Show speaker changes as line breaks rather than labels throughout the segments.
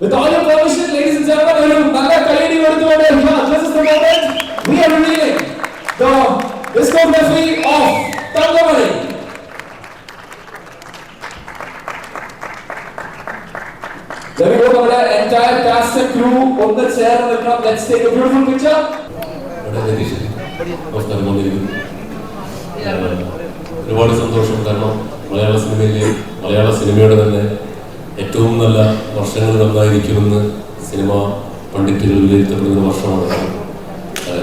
With all your permission, ladies and gentlemen, ഒരു നല്ല കൈയടി this is the moment we are revealing the discography of Tangamani. There we go, നമ്മുടെ entire cast and crew ഒന്ന് ചേർന്ന് നിൽക്കണം. Let's take a beautiful picture.
നമസ്കാരം വന്നിരിക്കുന്നു ഒരുപാട് സന്തോഷം കാരണം മലയാള സിനിമയിലെ മലയാള സിനിമയുടെ തന്നെ ഏറ്റവും നല്ല വർഷങ്ങളിൽ ഒന്നായിരിക്കുമെന്ന് സിനിമ പണ്ഡിറ്റുകൾ വിലയിരുത്തപ്പെടുന്ന വർഷമാണ്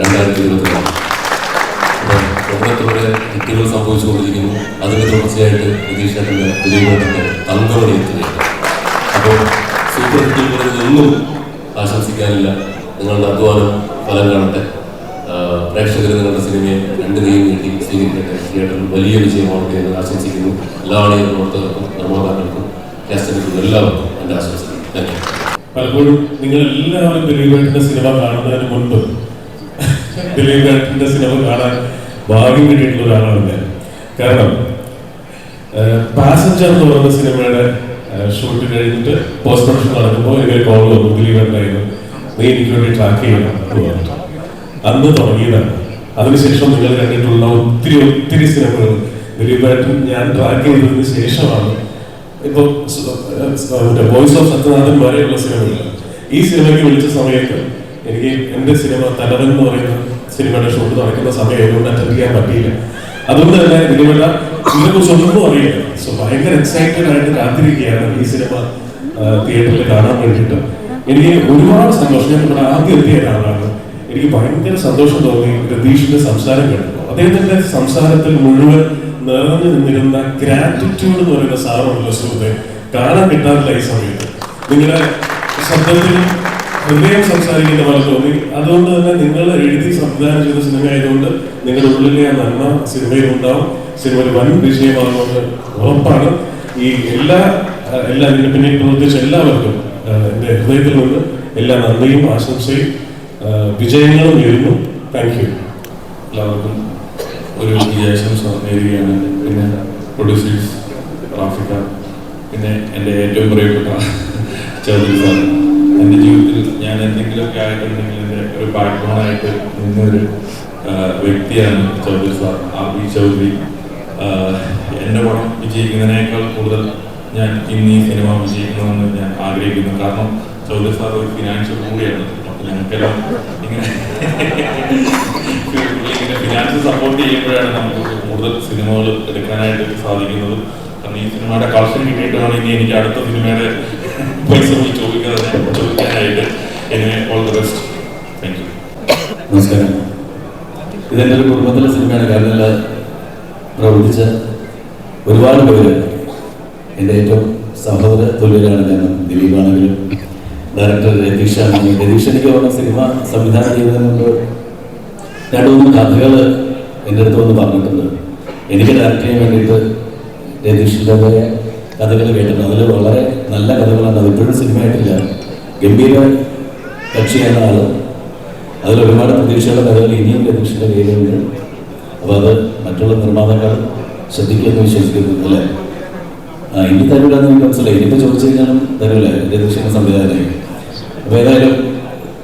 രണ്ടായിരത്തി ഇരുപത്തിനാല്. ലോകത്തിലൂടെ ഹിറ്റുകൾ സംഭവിച്ചുകൊണ്ടിരിക്കുന്നു. അതിന്റെ തുടർച്ചയായിട്ട് ചേട്ടന്റെ ദിലീപേട്ടന്റെ തങ്കമണി എത്തുകയാണ്. അപ്പോൾ സൂപ്പർ ഹിറ്റിൽ പറഞ്ഞതൊന്നും ആശംസിക്കാനില്ല. നിങ്ങളുടെ അധ്വാനം ഫലം കാണട്ടെ. പ്രേക്ഷകർ നിങ്ങളുടെ സിനിമയെ രണ്ട് കൈയും നീട്ടി സ്വീകരിക്കട്ടെ. തിയേറ്ററിൽ വലിയ വിജയമാവട്ടെ എന്ന് ആശംസിക്കുന്നു. എല്ലാ ആളുകളും പ്രവർത്തകർക്കും നിർമ്മാതാക്കൾക്കും എല്ലാവർക്കും
പലപ്പോഴും നിങ്ങൾ എല്ലാവരും ദിലീപേട്ടന്റെ സിനിമ കാണുന്നതിന് മുൻപ് ദിലീപേട്ടന്റെ സിനിമ കാണാൻ ഭാഗ്യം കിട്ടിയിട്ടുള്ള ഒരാളാണ് ഞാൻ. കാരണം പാസഞ്ചർ എന്ന് പറയുന്ന സിനിമയുടെ ഷൂട്ട് കഴിഞ്ഞിട്ട് പോസ്റ്റ് പ്രൊഡക്ഷൻ നടക്കുമ്പോൾ എനിക്ക് കോൾ വന്നു ദിലീപേട്ടനായിരുന്നു നീ എനിക്ക് വേണ്ടി ട്രാക്ക് ചെയ്യണം അന്ന് തുടങ്ങിയതാണ്. അതിനുശേഷം നിങ്ങൾ കണ്ടിട്ടുള്ള ഒത്തിരി ഒത്തിരി സിനിമകൾ ദിലീപേട്ടൻ ഞാൻ ട്രാക്ക് ചെയ്തതിന് ശേഷമാണ് ഇപ്പൊ വോയിസ് ഓഫ് സത്യനാഥൻ വരെയുള്ള ഈ സിനിമയ്ക്ക് വിളിച്ച സമയത്ത് എനിക്ക് എന്റെ സിനിമ തലവൻ എന്ന് പറയുന്ന സിനിമയുടെ ഷൂട്ട് നടക്കുന്ന സമയം ആയതുകൊണ്ട് അറ്റൻഡ് ചെയ്യാൻ പറ്റിയില്ല. അതുകൊണ്ട് തന്നെ ഇതിനുള്ള ഇതിനെക്കുറിച്ച് ഒന്നും അറിയില്ല. സോ ഭയങ്കര എക്സൈറ്റഡ് ആയിട്ട് കാത്തിരിക്കുകയാണ് ഈ സിനിമ തിയേറ്ററിൽ കാണാൻ വേണ്ടിയിട്ട്. എനിക്ക് ഒരുപാട് സന്തോഷം. ഞാൻ ഇവിടെ ആദ്യം എത്തിയ ഒരാളാണ്. എനിക്ക് ഭയങ്കര സന്തോഷം തോന്നി രതീഷിന്റെ സംസാരം കേട്ടപ്പോൾ. അദ്ദേഹത്തിന്റെ സംസാരത്തിൽ മുഴുവൻ നിറഞ്ഞു നിന്നിരുന്ന ഗ്രാറ്റിറ്റ്യൂഡ് എന്ന് പറയുന്ന സാധനമുള്ള സുഹൃത്തെ. കാണാൻ കിട്ടാറില്ല ഈ സമയത്ത്. നിങ്ങളുടെ ശബ്ദത്തിൽ ഹൃദയം സംസാരിക്കുന്ന പോലെ തോന്നി. അതുകൊണ്ട് തന്നെ നിങ്ങൾ എഴുതി സംവിധാനം ചെയ്ത സിനിമ ആയതുകൊണ്ട് നിങ്ങളുടെ ഉള്ളിലെ ആ നന്മ സിനിമയിൽ ഉണ്ടാവും സിനിമ ഒരു വൻ വിജയമാകുമെന്ന് ഉറപ്പാണ്. ഈ എല്ലാ എല്ലാ നിന്റെ പിന്നിൽ പ്രവർത്തിച്ച എല്ലാവർക്കും എന്റെ ഹൃദയത്തിൽ നിന്ന് എല്ലാ നന്ദിയും ആശംസയും വിജയങ്ങളും നേരുന്നു. Thank you.
എല്ലാവർക്കും ഒരു വിജയാശംസ നേരുകയാണ് പിന്നെ പ്രൊഡ്യൂസേഴ്സ് റാഫിക്ക പിന്നെ എന്റെ ഏറ്റവും പ്രിയപ്പെട്ട ചൗധരി സാർ എന്റെ ജീവിതത്തിൽ ഞാൻ എന്തെങ്കിലുമൊക്കെ ആയിട്ടുണ്ടെങ്കിൽ എന്റെ ഒരു ബാക്ക്ഗ്രൗണ്ടായിട്ട് നിന്നൊരു വ്യക്തിയാണ് Chaudhary sir R B Chaudhary എന്റെ പടം വിജയിക്കുന്നതിനേക്കാൾ കൂടുതൽ ഞാൻ ഇന്ന് ഈ സിനിമ വിജയിക്കണമെന്ന് ഞാൻ ആഗ്രഹിക്കുന്നു. കാരണം ചൗധരി സാർ ഒരു ഫിനാൻഷ്യൽ കൂടിയാണ്. അപ്പം ഞങ്ങൾക്കെല്ലാം ഇങ്ങനെ ചെയ്യുമ്പോഴാണ് നമുക്ക് കൂടുതൽ സിനിമകൾ എടുക്കാനായിട്ട് സാധിക്കുന്നത്. കാരണം ഈ സിനിമയുടെ കളക്ഷൻ കിട്ടിയിട്ടാണ് ഇനി എനിക്ക് അടുത്ത സിനിമയുടെ പൈസ പോയി ചോദിക്കാതെ ചോദിക്കാനായിട്ട് എന്നെ all the best thank you
നമസ്കാരം. ഇതെന്റെ ഒരു കുടുംബത്തിലെ സിനിമയാണ്. കാരണം പ്രവർത്തിച്ച ഒരുപാട് പേര് എന്റെ ഏറ്റവും സഹോദര തുല്യരാണ്. ഞാൻ ദിലീപാണെങ്കിലും ഡയറക്ടർ രതീഷ് ആണെങ്കിലും. രതീഷ് എനിക്ക് പറഞ്ഞ സിനിമ സംവിധാനം ചെയ്തതിന് മുമ്പ് രണ്ടു മൂന്ന് കഥകൾ എന്റെ അടുത്ത് വന്ന് പറഞ്ഞിട്ടുണ്ട്. എനിക്ക് ഡയറക്റ്റ് ചെയ്യാൻ വേണ്ടിയിട്ട് രതീഷിന്റെ കഥകൾ കേട്ടിട്ടുണ്ട്. അതിൽ വളരെ നല്ല കഥകളാണ്. അതിപ്പോഴും സിനിമയായിട്ടില്ല. ഗംഭീര കക്ഷിയാണ് ആൾ. അതിൽ ഒരുപാട് പ്രതീക്ഷകളുടെ കഥകൾ ഇനിയും രതീഷിന്റെ കയ്യിലുണ്ട്. അപ്പോൾ അത് മറ്റുള്ള നിർമ്മാതാക്കൾ ശ്രദ്ധിക്കുമെന്ന് വിശ്വസിക്കുന്നു. അല്ലേ? ആ ഇനി തരൂലെന്ന് എനിക്ക് മനസ്സിലായി. ഇനിയിപ്പോൾ ചോദിച്ചു കഴിഞ്ഞാലും തരൂല. രതീഷിന്റെ സംവിധാനമായി അപ്പോൾ ഏതായാലും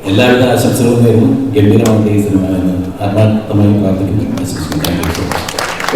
എല്ലാവിധ ആശംസകളും നേരുന്നു. ഗംഭീരമാവട്ടെ ഈ സിനിമ എന്ന് ആത്മാർത്ഥമായി പ്രാർത്ഥിക്കുന്നു.